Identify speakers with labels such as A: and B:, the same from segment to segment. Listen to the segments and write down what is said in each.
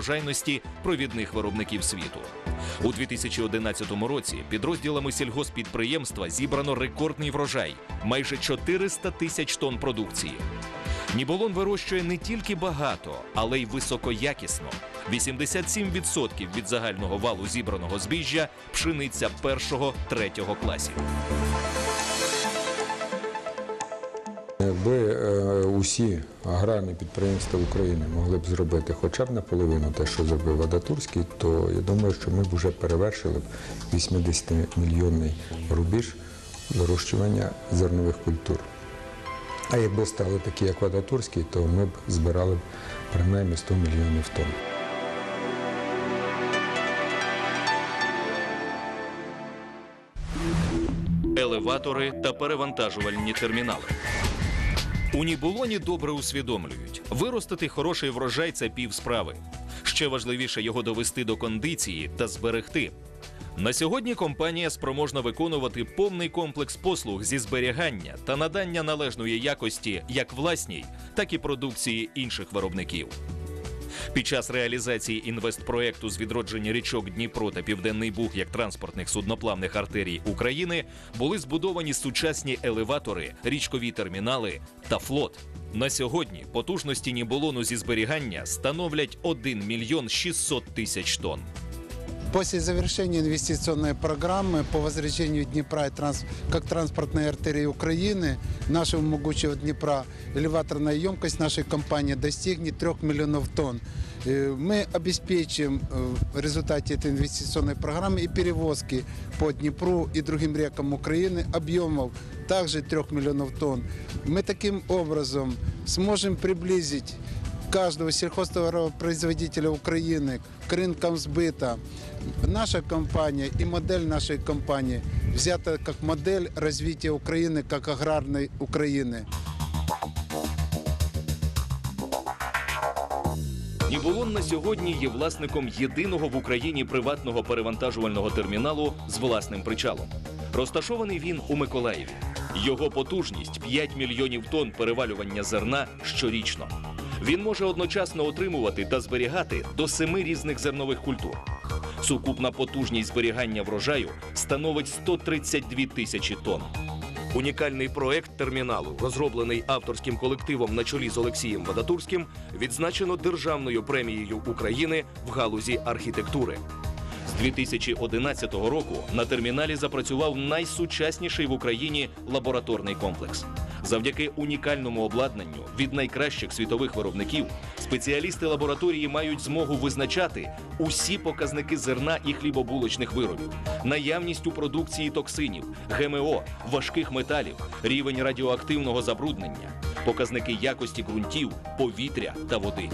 A: врожайності провідних виробників світу. У 2011 році підрозділами сільгоспідприємства зібрано рекордний врожай майже 400 тисяч тонн продукції. Ніболон вирощує не тільки багато, але й високоякісно. 87% від загального валу зібраного збіжжя пшениця першого третього класів.
B: Якби е, усі аграрні підприємства України могли б зробити хоча б наполовину те, що зробив Вадатурський, то я думаю, що ми б вже перевершили 80-мільйонний рубіж вирощування зернових культур. А якби стали такі, як Вадатурський, то ми б збирали б принаймні 100 мільйонів тонн.
A: елеватори та перевантажувальні термінали. У Нібулоні добре усвідомлюють, виростити хороший врожай це пів справи. Ще важливіше його довести до кондиції та зберегти. На сьогодні компанія спроможна виконувати повний комплекс послуг зі зберігання та надання належної якості як власній, так і продукції інших виробників. Під час реалізації інвестпроекту з відродження річок Дніпро та Південний Буг як транспортних судноплавних артерій України були збудовані сучасні елеватори, річкові термінали та флот. На сьогодні потужності Ніболону зі зберігання становлять 1 мільйон 600 тисяч тонн.
C: После завершения инвестиционной программы по возвращению Днепра и транс- как транспортной артерии Украины, нашего могучего Днепра, элеваторная емкость нашей компании достигнет 3 миллионов тонн. Э, Мы обеспечим э, в результате этой инвестиционной программы и перевозки по Днепру и другим рекам Украины объемов также 3 миллионов тонн. Мы таким образом сможем приблизить каждого сельхозтоваропроизводителя Украины к рынкам сбыта. Наша компания и модель нашей компании взята как модель развития Украины, как аграрной Украины.
A: Ніболон на сьогодні є власником єдиного в Україні приватного перевантажувального терміналу з власним причалом. Розташований він у Миколаєві. Його потужність 5 мільйонів тонн перевалювання зерна щорічно. Він може одночасно отримувати та зберігати до семи різних зернових культур. Сукупна потужність зберігання врожаю становить 132 тисячі тонн. Унікальний проект терміналу, розроблений авторським колективом на чолі з Олексієм Вадатурським, відзначено державною премією України в галузі архітектури. З 2011 року на терміналі запрацював найсучасніший в Україні лабораторний комплекс. Завдяки унікальному обладнанню від найкращих світових виробників спеціалісти лабораторії мають змогу визначати усі показники зерна і хлібобулочних виробів, наявність у продукції токсинів, ГМО, важких металів, рівень радіоактивного забруднення, показники якості ґрунтів, повітря та води.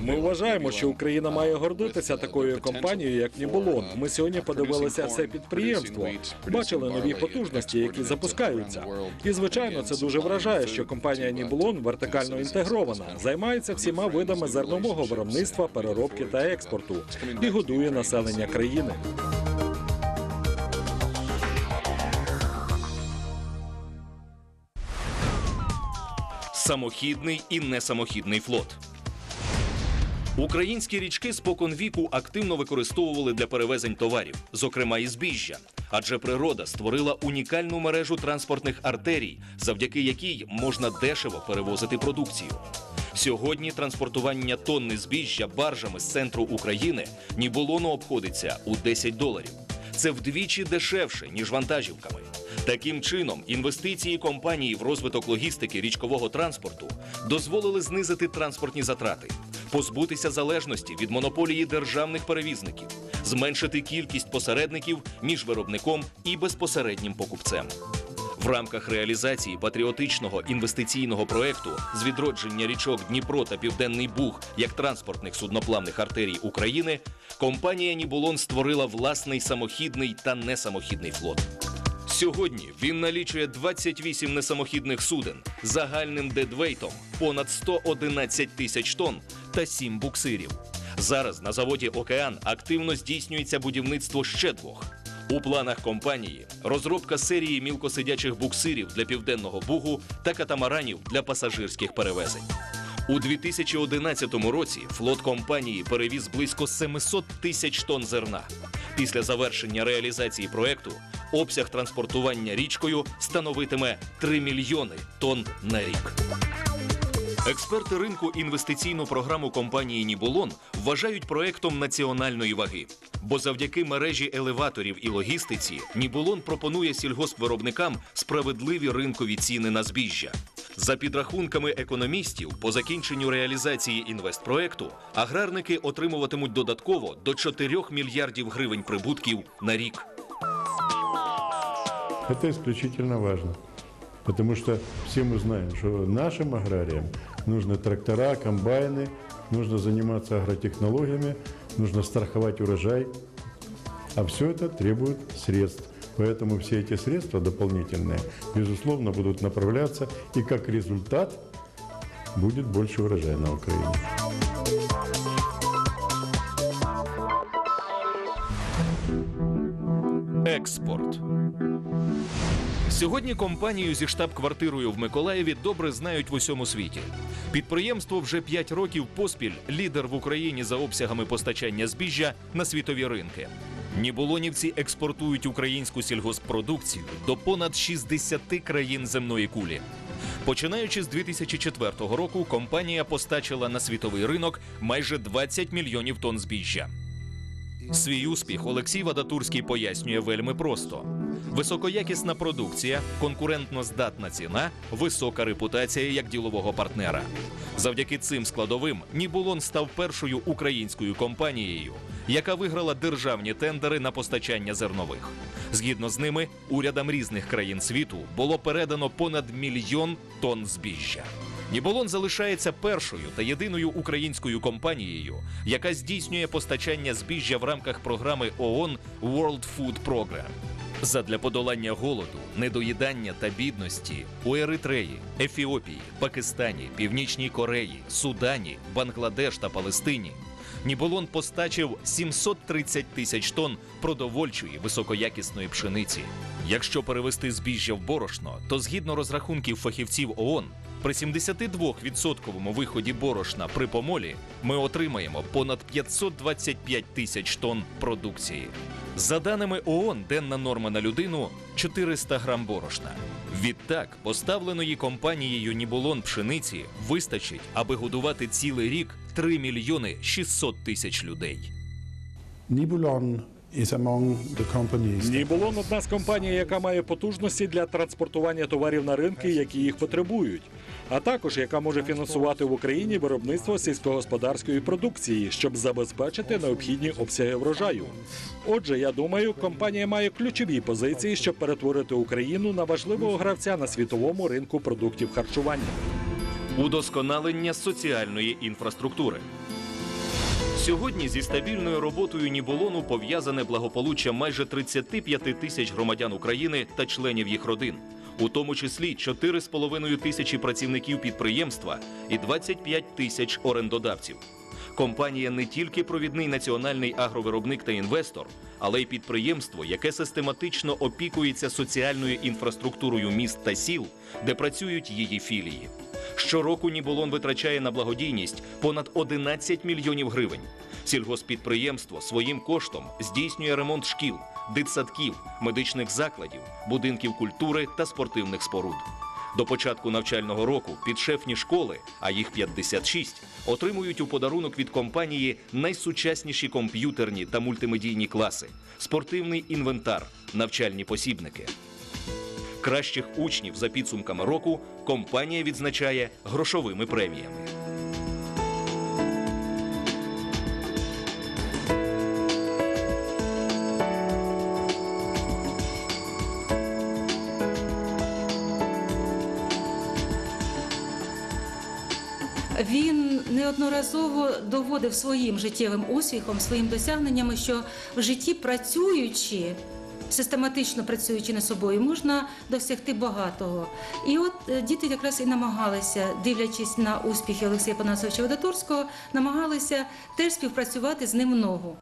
D: Ми вважаємо, що Україна має гордитися
E: uh,
D: такою компанією, як Ніболон. Ми сьогодні
E: uh,
D: подивилися все підприємство, бачили нові потужності, які запускаються. І звичайно, це дуже вражає, що компанія Ніболон вертикально інтегрована, займається всіма видами зернового виробництва, переробки та експорту і годує населення країни.
A: Самохідний і несамохідний флот. Українські річки спокон віку активно використовували для перевезень товарів, зокрема і збіжжя. Адже природа створила унікальну мережу транспортних артерій, завдяки якій можна дешево перевозити продукцію. Сьогодні транспортування тонни збіжжя баржами з центру України Ніболону обходиться у 10 доларів. Це вдвічі дешевше, ніж вантажівками. Таким чином, інвестиції компанії в розвиток логістики річкового транспорту дозволили знизити транспортні затрати, позбутися залежності від монополії державних перевізників, зменшити кількість посередників між виробником і безпосереднім покупцем. В рамках реалізації патріотичного інвестиційного проекту з відродження річок Дніпро та Південний Буг як транспортних судноплавних артерій України компанія Нібулон створила власний самохідний та несамохідний флот. Сьогодні він налічує 28 несамохідних суден загальним дедвейтом понад 111 тисяч тонн та 7 буксирів. Зараз на заводі Океан активно здійснюється будівництво ще двох. У планах компанії розробка серії мілкосидячих буксирів для південного бугу та катамаранів для пасажирських перевезень. У 2011 році флот компанії перевіз близько 700 тисяч тонн зерна. Після завершення реалізації проекту обсяг транспортування річкою становитиме 3 мільйони тонн на рік. Експерти ринку інвестиційну програму компанії Нібулон вважають проектом національної ваги. Бо завдяки мережі елеваторів і логістиці Нібулон пропонує сільгоспвиробникам справедливі ринкові ціни на збіжжя. За підрахунками економістів, по закінченню реалізації інвестпроекту аграрники отримуватимуть додатково до 4 мільярдів гривень прибутків на рік.
F: Это исключительно важно. Потому что все мы знаем, что нашим аграриям нужны трактора, комбайны, нужно заниматься агротехнологиями, нужно страховать урожай. А все это требует средств. Поэтому все эти средства дополнительные, безусловно, будут направляться, и как результат будет больше урожая на Украине.
A: Експорт. Сьогодні компанію зі штаб-квартирою в Миколаєві добре знають в усьому світі. Підприємство вже 5 років поспіль лідер в Україні за обсягами постачання збіжжя на світові ринки. Нібулонівці експортують українську сільгосппродукцію до понад 60 країн земної кулі. Починаючи з 2004 року, компанія постачила на світовий ринок майже 20 мільйонів тонн збіжжя. Свій успіх Олексій Вадатурський пояснює вельми просто: високоякісна продукція, конкурентно здатна ціна, висока репутація як ділового партнера. Завдяки цим складовим Нібулон став першою українською компанією, яка виграла державні тендери на постачання зернових. Згідно з ними, урядам різних країн світу було передано понад мільйон тонн збіжжя. Ніболон залишається першою та єдиною українською компанією, яка здійснює постачання збіжжя в рамках програми ООН World Food Program. Задля подолання голоду, недоїдання та бідності у Еритреї, Ефіопії, Пакистані, Північній Кореї, Судані, Бангладеш та Палестині Ніболон постачив 730 тисяч тонн продовольчої високоякісної пшениці. Якщо перевести збіжжя в борошно, то згідно розрахунків фахівців ООН, при 72% виході борошна при помолі ми отримаємо понад 525 тисяч тонн продукції. За даними ООН, денна норма на людину 400 грам борошна. Відтак, поставленої компанією Нібулон пшениці вистачить, аби годувати цілий рік 3 мільйони 600 тисяч людей.
G: Nibulon is among the companies.
D: Нібулон одна з компаній, яка має потужності для транспортування товарів на ринки, які їх потребують, а також яка може фінансувати в Україні виробництво сільськогосподарської продукції, щоб забезпечити необхідні обсяги врожаю. Отже, я думаю, компанія має ключові позиції, щоб перетворити Україну на важливого гравця на світовому ринку продуктів харчування.
A: Удосконалення соціальної інфраструктури. Сьогодні зі стабільною роботою Ніболону пов'язане благополуччя майже 35 тисяч громадян України та членів їх родин, у тому числі 4,5 тисячі працівників підприємства і 25 тисяч орендодавців. Компанія не тільки провідний національний агровиробник та інвестор, але й підприємство, яке систематично опікується соціальною інфраструктурою міст та сіл, де працюють її філії. Щороку Ніболон витрачає на благодійність понад 11 мільйонів гривень. Сільгоспідприємство своїм коштом здійснює ремонт шкіл, дитсадків, медичних закладів, будинків культури та спортивних споруд. До початку навчального року підшефні школи, а їх 56, отримують у подарунок від компанії найсучасніші комп'ютерні та мультимедійні класи, спортивний інвентар, навчальні посібники. Кращих учнів за підсумками року компанія відзначає грошовими преміями.
H: Він неодноразово доводив своїм життєвим успіхом, своїм досягненнями, що в житті працюючи, систематично працюючи над собою, можна досягти багатого. І от е, діти якраз і намагалися, дивлячись на успіхи Олексія Панасовича Водотурського, намагалися теж співпрацювати з ним ногу.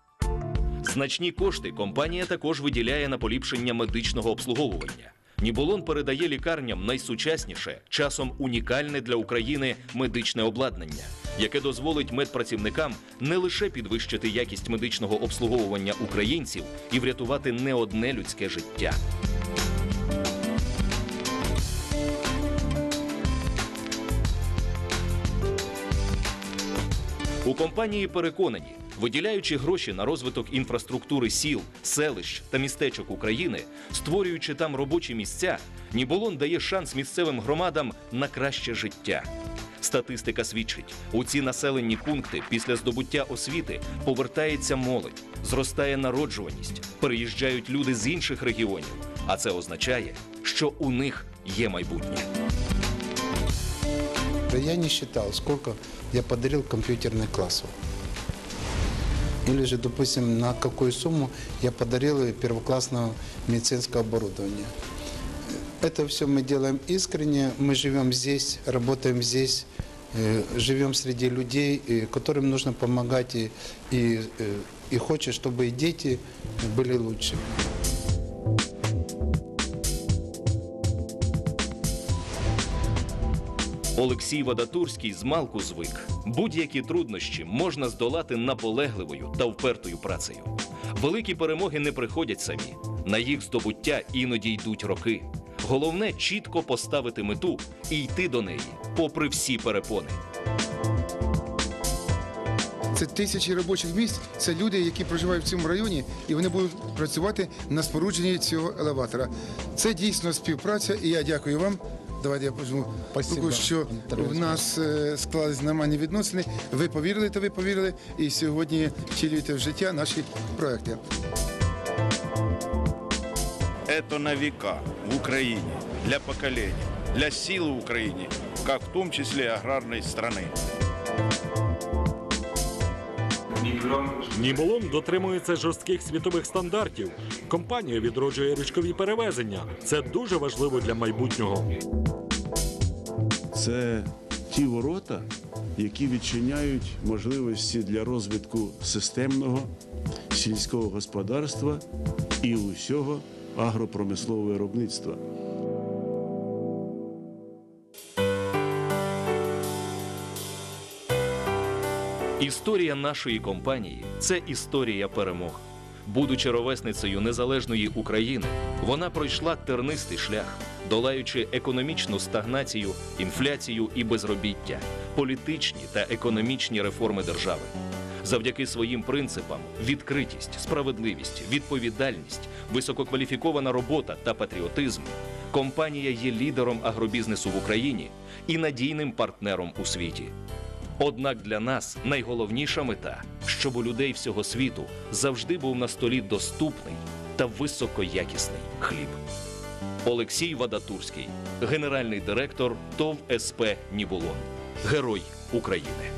A: Значні кошти компанія також виділяє на поліпшення медичного обслуговування. Нібулон передає лікарням найсучасніше, часом унікальне для України медичне обладнання, яке дозволить медпрацівникам не лише підвищити якість медичного обслуговування українців і врятувати не одне людське життя. У компанії переконані, виділяючи гроші на розвиток інфраструктури сіл, селищ та містечок України, створюючи там робочі місця, Ніболон дає шанс місцевим громадам на краще життя. Статистика свідчить, у ці населені пункти після здобуття освіти повертається молодь, зростає народжуваність, переїжджають люди з інших регіонів. А це означає, що у них є майбутнє.
C: Я не считал, сколько я подарил компьютерных классов. Или же, допустим, на какую сумму я подарил первоклассного медицинского оборудования. Это все мы делаем искренне. Мы живем здесь, работаем здесь, э, живем среди людей, э, которым нужно помогать. И, и, э, и хочет, чтобы и дети были лучше.
A: Олексій Вадатурський з малку звик. Будь-які труднощі можна здолати наполегливою та впертою працею. Великі перемоги не приходять самі. На їх здобуття іноді йдуть роки. Головне чітко поставити мету і йти до неї, попри всі перепони.
I: Це тисячі робочих місць. Це люди, які проживають в цьому районі, і вони будуть працювати на спорудженні цього елеватора. Це дійсно співпраця, і я дякую вам. Давайте я пожму
C: Спасибо,
I: руку, що
C: Анатолій
I: в нас е, склались нормальні відносини. Ви повірили, та ви повірили, і сьогодні втілюєте в життя наші проекти.
J: это на века в Украине, для поколений, для силы в Украине, как в том числе аграрной страны.
D: Ніболон дотримується жорстких світових стандартів. Компанія відроджує річкові перевезення. Це дуже важливо для майбутнього.
K: Це ті ворота, які відчиняють можливості для розвитку системного сільського господарства і усього агропромислового виробництва.
A: Історія нашої компанії це історія перемог. Будучи ровесницею незалежної України, вона пройшла тернистий шлях, долаючи економічну стагнацію, інфляцію і безробіття, політичні та економічні реформи держави. Завдяки своїм принципам відкритість, справедливість, відповідальність, висококваліфікована робота та патріотизм компанія є лідером агробізнесу в Україні і надійним партнером у світі. Однак для нас найголовніша мета, щоб у людей всього світу завжди був на столі доступний та високоякісний хліб. Олексій Вадатурський, генеральний директор ТОВ СП Нібулон, герой України.